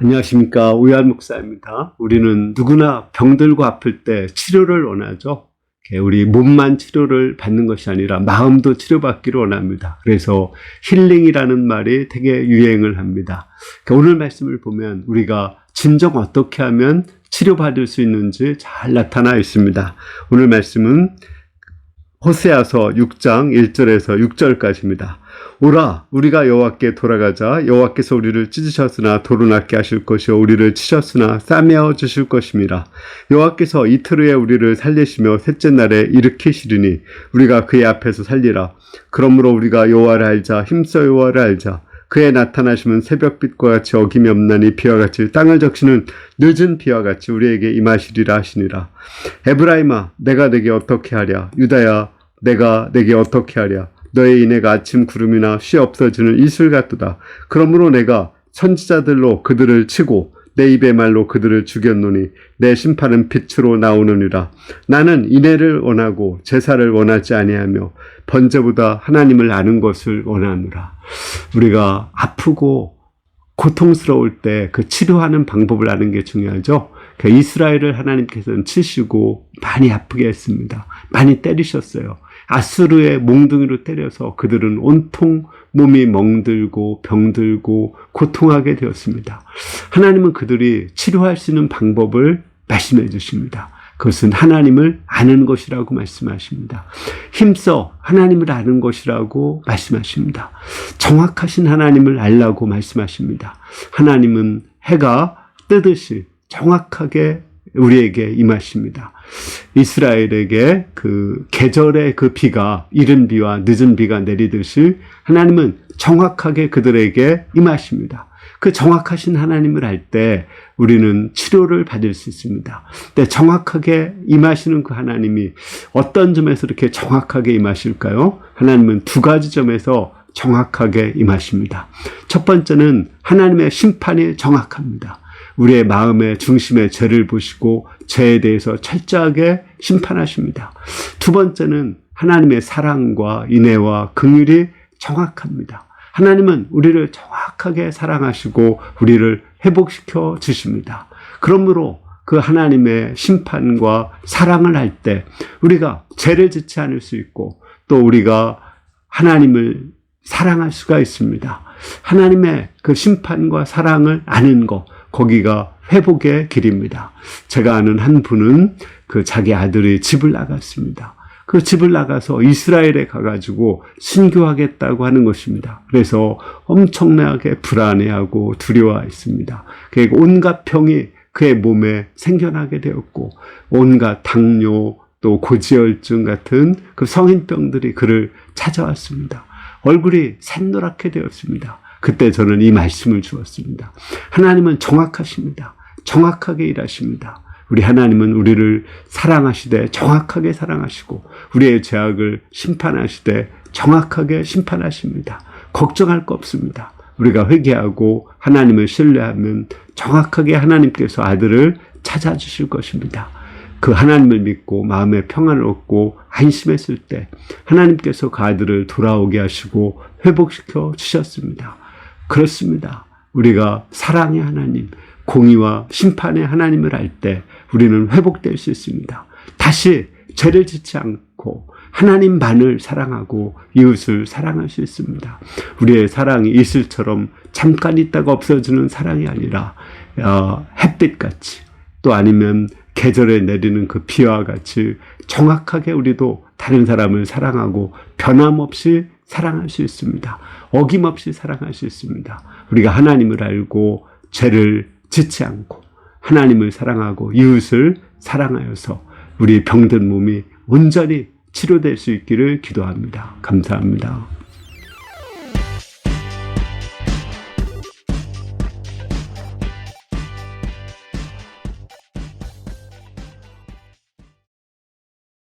안녕하십니까. 우ያን 목사입니다. 우리는 누구나 병들고 아플 때 치료를 원하죠. 우리 몸만 치료를 받는 것이 아니라 마음도 치료받기를 원합니다. 그래서 힐링이라는 말이 되게 유행을 합니다. 그러니까 오늘 말씀을 보면 우리가 진정 어떻게 하면 치료받을 수 있는지 잘 나타나 있습니다. 오늘 말씀은 호세아서 6장 1절에서 6절까지입니다. 오라 우리가 여호와께 돌아가자. 여호와께서 우리를 찢으셨으나 도로낫게 하실 것이요 우리를 치셨으나 싸매어 주실 것임이라 여호와께서 이틀 후에 우리를 살리시며 셋째 날에 일으키시리니 우리가 그의 앞에서 살리라. 그러므로 우리가 여호와를 알자 힘써 여호와를 알자. 그의 나타나심은 새벽빛과 같이 어김이 없나니 비와 같이 땅을 적시는 늦은 비와 같이 우리에게 임하시리라 하시니라. 에브라임아 내가 내게 어떻게 하랴? 유다야 내가 내게 어떻게 하랴 너의 인애가 아침 구름이나 쉬 없어지는 이슬 같도다. 그러므로 내가 선지자들로 그들을 치고 내 입의 말로 그들을 죽였노니 내 심판은 빛으로 나오느니라. 나는 인애를 원하고 제사를 원하지 아니하며 번제보다 하나님을 아는 것을 원하노라. 우리가 아프고 고통스러울 때 그 치료하는 방법을 아는 게 중요하죠. 그 이스라엘을 하나님께서는 치시고 많이 아프게 했습니다. 많이 때리셨어요. 아수르의 몽둥이로 때려서 그들은 온통 몸이 멍들고 병들고 고통하게 되었습니다. 하나님은 그들이 치료할 수 있는 방법을 말씀해 주십니다. 그것은 하나님을 아는 것이라고 말씀하십니다. 힘써 하나님을 아는 것이라고 말씀하십니다. 정확하신 하나님을 알라고 말씀하십니다. 하나님은 해가 뜨듯이 정확하게 우리에게 임하십니다. 이스라엘에게 그 계절의 그 비가 이른 비와 늦은 비가 내리듯이 하나님은 정확하게 그들에게 임하십니다. 그 정확하신 하나님을 알 때 우리는 치료를 받을 수 있습니다. 근데 정확하게 임하시는 그 하나님이 어떤 점에서 이렇게 정확하게 임하실까요? 하나님은 두 가지 점에서 정확하게 임하십니다. 첫 번째는 하나님의 심판이 정확합니다. 우리의 마음의 중심의 죄를 보시고 죄에 대해서 철저하게 심판하십니다. 두 번째는 하나님의 사랑과 인애와 긍휼이 정확합니다. 하나님은 우리를 정확하게 사랑하시고 우리를 회복시켜 주십니다. 그러므로 그 하나님의 심판과 사랑을 할 때 우리가 죄를 짓지 않을 수 있고 또 우리가 하나님을 사랑할 수가 있습니다. 하나님의 그 심판과 사랑을 아는 것, 거기가 회복의 길입니다. 제가 아는 한 분은 그 자기 아들이 집을 나갔습니다. 그 집을 나가서 이스라엘에 가가지고 신교하겠다고 하는 것입니다. 그래서 엄청나게 불안해하고 두려워했습니다. 그리고 온갖 병이 그의 몸에 생겨나게 되었고, 온갖 당뇨, 또 고지혈증 같은 그 성인병들이 그를 찾아왔습니다. 얼굴이 샛노랗게 되었습니다. 그때 저는 이 말씀을 주었습니다. 하나님은 정확하십니다. 정확하게 일하십니다. 우리 하나님은 우리를 사랑하시되 정확하게 사랑하시고 우리의 죄악을 심판하시되 정확하게 심판하십니다. 걱정할 거 없습니다. 우리가 회개하고 하나님을 신뢰하면 정확하게 하나님께서 아들을 찾아주실 것입니다. 그 하나님을 믿고 마음의 평안을 얻고 안심했을 때 하나님께서 그 아들을 돌아오게 하시고 회복시켜 주셨습니다. 그렇습니다. 우리가 사랑의 하나님, 공의와 심판의 하나님을 알 때 우리는 회복될 수 있습니다. 다시 죄를 짓지 않고 하나님만을 사랑하고 이웃을 사랑할 수 있습니다. 우리의 사랑이 이슬처럼 잠깐 있다가 없어지는 사랑이 아니라 어, 햇빛같이 또 아니면 계절에 내리는 그 비와 같이 정확하게 우리도 다른 사람을 사랑하고 변함없이 사랑할 수 있습니다. 어김없이 사랑할 수 있습니다. 우리가 하나님을 알고 죄를 짓지 않고 하나님을 사랑하고 이웃을 사랑하여서 우리 병든 몸이 온전히 치료될 수 있기를 기도합니다. 감사합니다.